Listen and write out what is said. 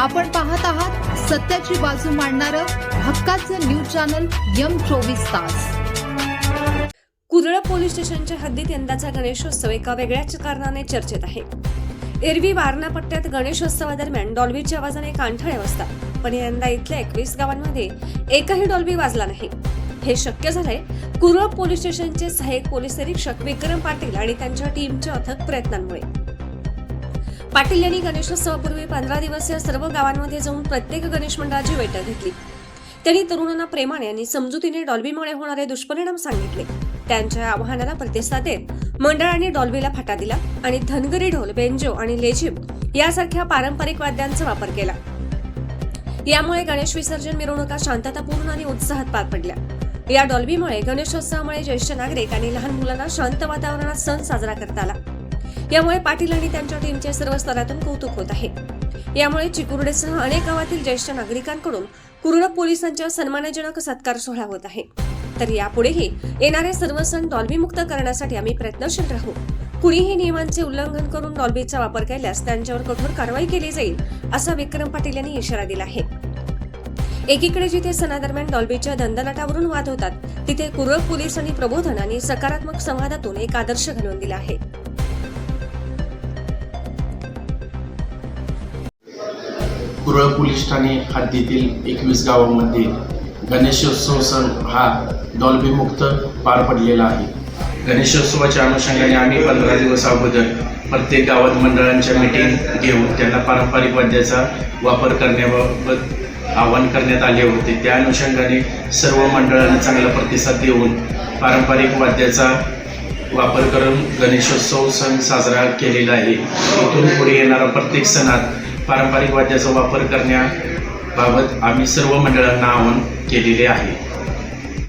आपण पाहत आहात सत्याची बाजू मांडणारं हक्काचं न्यूज चॅनल यम चोवीस तास. कुरळ पोलीस स्टेशनच्या हद्दीत यंदाचा गणेशोत्सव एका वेगळ्याच कारणाने चर्चेत आहे. एरवी वारणा पट्ट्यात गणेशोत्सवादरम्यान डॉल्बीच्या आवाजाने कांठाळे वाजतात पण यंदा इथल्या एकवीस गावांमध्ये एकही डॉल्बी वाजला नाही. हे शक्य झालंय कुरळ पोलीस स्टेशनचे सहाय्यक पोलीस निरीक्षक विक्रम पाटील आणि त्यांच्या टीमच्या अथक प्रयत्नांमुळे. पाटील यांनी गणेशोत्सवापूर्वी पंधरा दिवसीय सर्व गावांमध्ये जाऊन प्रत्येक गणेश मंडळाची बैठक घेतली. त्यांनी तरुणांना प्रेमाने आणि समजुतीने डॉल्बीमुळे होणारे दुष्परिणाम सांगितले. त्यांच्या आव्हानाला प्रतिसाद देत मंडळाने डॉल्बीला फाटा दिला आणि धनगरी ढोल बेंजो आणि लेझिम यासारख्या पारंपरिक वाद्यांचा वापर केला. यामुळे गणेश विसर्जन मिरवणुका शांततापूर्ण आणि उत्साहात पार पडल्या. या डॉल्बीमुळे गणेशोत्सवामुळे ज्येष्ठ नागरिक आणि लहान मुलांना शांत वातावरणात सण साजरा करता आला. यामुळे पाटील आणि त्यांच्या टीमचे सर्व स्तरातून कौतुक होत आहे. यामुळे चिकुर्डेसह अनेक गावातील ज्येष्ठ नागरिकांकडून कुरुड पोलिसांच्या सन्मानजनक सत्कार सोहळा होत आहे. तर यापुढेही येणारे सर्व सण डॉल्बीमुक्त करण्यासाठी आम्ही प्रयत्नशील राहू. कुणीही नियमांचे उल्लंघन करून डॉल्बीचा वापर केल्यास त्यांच्यावर कठोर कारवाई केली जाईल असा विक्रम पाटील यांनी इशारा दिला आहे. एकीकडे जिथे सणादरम्यान डॉल्बीच्या दंदनाटावरून वाद होतात तिथे कुरळ पोलीस आणि प्रबोधन आणि सकारात्मक संवादातून एक आदर्श घालून दिला आहे. कुरळ पोलीस ठाणे हद्दीतील एकवीस गावांमध्ये गणेशोत्सव सण हा डॉल्बीमुक्त पार पडलेला आहे. गणेशोत्सवाच्या अनुषंगाने आम्ही पंधरा दिवस अगोदर प्रत्येक गावात मंडळांच्या मीटिंग घेऊन त्यांना पारंपरिक वाद्याचा वापर करण्याबाबत आवाहन करण्यात आले होते. त्या अनुषंगाने सर्व मंडळांना चांगला प्रतिसाद देऊन पारंपरिक वाद्याचा वापर करून गणेशोत्सव सण साजरा केलेला आहे. इथून पुढे येणारा प्रत्येक सणात पारंपरिक वाद्याचा वापर करण्याबाबत आम्ही सर्व मंडळांना आवाहन केलेले आहे.